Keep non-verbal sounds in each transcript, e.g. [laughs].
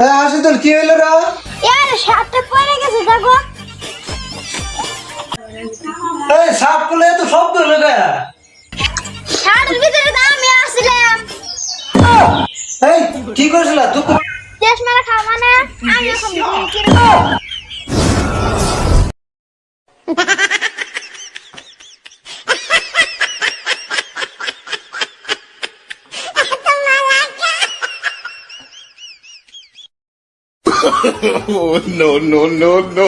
হ্যাঁ কি হইল রে? শার্টটা পরে গেছে দেখো। এই সাপ করলে এত শব্দ হলো কে শার্টের ভিতরে তো আমি আসছিলাম এই কি করছিল? তুই দেশ মারা খাওয়া মানে আমি এখন Oh, no, no, no, no.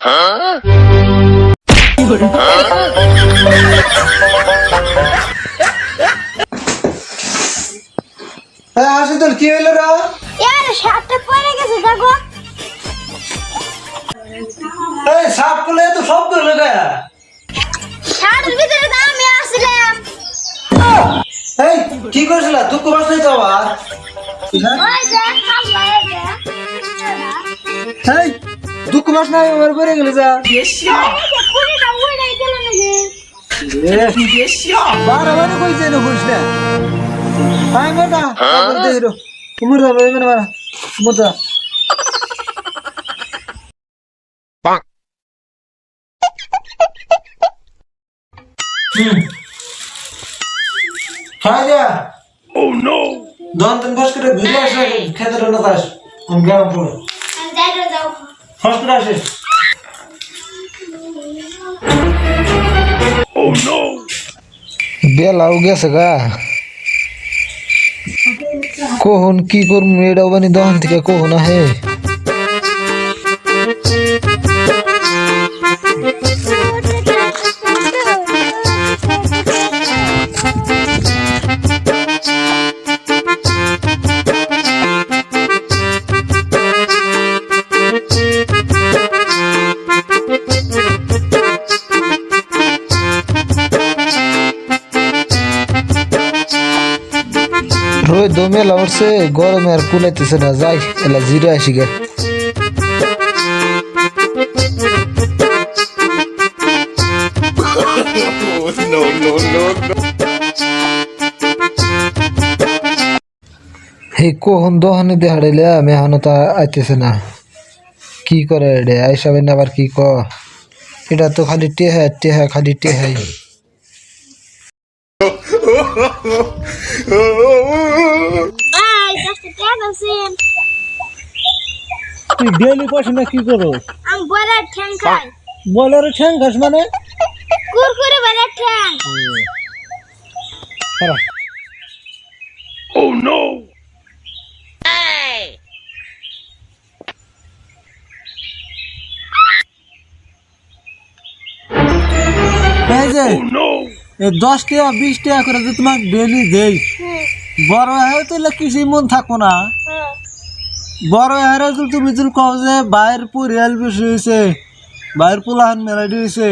হ্যাঁ? আসিদুল কি হইল রে ইয়ার শার্টটা পরে গেছে দেখো। এই সাপ করলে এত শব্দ হলো কে? শার্টের ভিতরে তো আমি আসছিলাম। এই কি করছিল? তুই কো বাস নাই তো আবার? ওই যে এই দুঃখ মাস নাই আমার বেড়ে গেলে যা। এই যে কুড়িটা উড়ে গেল নাকি? বারে বারে কইছে না। কইছ না আই মোটা তারপর দে হিরো কুমুর দা বেবে না মারা মোটা হুম হাই যা ও নো দন তিন বস করে ঘুরে আসে খেতে না তাস আমি গ্রাম পড়ে। আমি যাই রে যাও ফার্স্ট করে আসে বেলাও গেছে গা কখন কি করব? মেয়েটা বানি দোকান থেকে কখন আহে? রোদ দমে লাউড়ছে গরমে আর কুলাইতেছে না, যাই, এলা জিরে আসি গে. এই কখন দহনে দেহাড়াইলে আমি এখনও তা আইতেছে না। কি করে রে আইসাবে না আবার কি ক? এটা তো খালি টেহা টেহা খালি টেহাই। [laughs] তুই না কি করো? আমি বড় ঠ্যাং খাই। বলারে ঠ্যাং খাস মানে? কুরকুরে বড় ঠ্যাং। এই যে এই দশ টাকা বিশ টাকা করে যে তোমাকে ডেলি দেই। বড় হয়ে কিছুই মন না। বড় তো তুমি কও যে বাইর পরিয়াল বেশি হয়েছে বাইর পোলাহান মেলাডি হয়েছে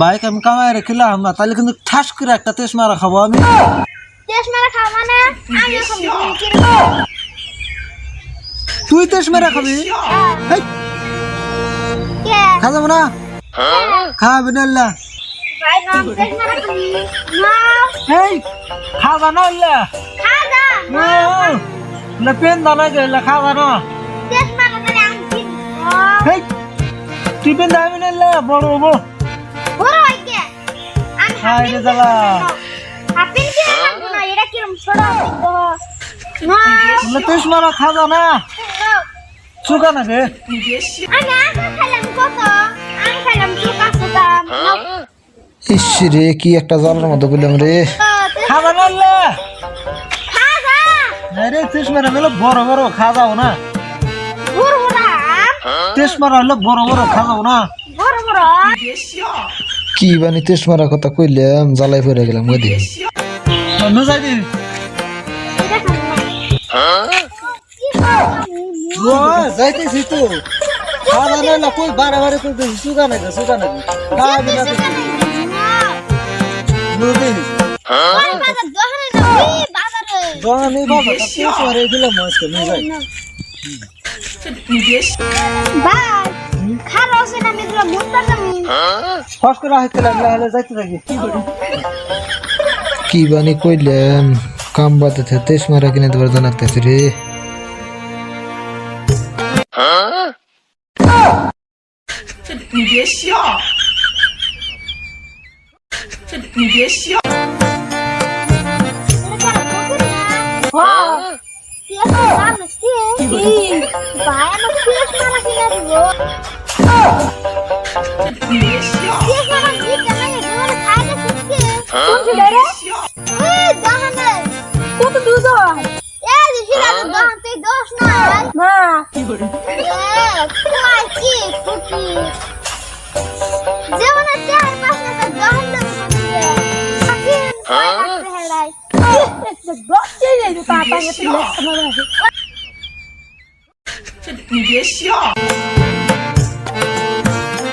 বাইক আমি কামাই রেখিলাম না তাহলে কিন্তু ঠাস করে একটা তেস মারা খাব আমি। মানে তুই তেস মেরা খাবি কে? না? খাবি মারা খাবি না এই খাবা না। খাজা না পেন দানা গেলে খাবা না। হেই তুই পেন দাবি না বড় হব। বড় হইকে রে জ্বালা। হাপিন কি লাগবো না এটা কিরম ছোট তো না না মারা খাবা না। চুকা না রে। আমি খাইলাম কত? আমি খাইলাম চুকা। ইস রে কি একটা জ্বালার মতো বললাম রে। খাবা না আল্লাহ। খাজা আরে তেস মারা হলো বড় বড় খা যাও না। হলো বড় বড় যাও কি বানি তেস মারা কথা কইলাম জ্বালাই পড়ে গেলাম ওদি নো যাই দি। এটা খাব ও যাইতেছি তো। খাবা না না কই বারে বারে কই সুগা না সুগা না দহন দোকানে বাবা তেজ মারে দিলাম আজকে নিয়ে যাই। কি বানি কইলাম কাম বাতাতে তেস মারা কিনে দেবার জানাতেছি রে। জানিস কি ভাই আমার শেষ মারা কিনে দিব শেষ মারা দিতে নাই এগুলো খাই না শিখতে কোন ছিল রে এই দহনে কত দুজন এই দিছি না দহন তুই দোষ নাই না কি করে কই কি কুকি যেমন দোষ চাই রে পাপা কে তুই লেখ সময় আছে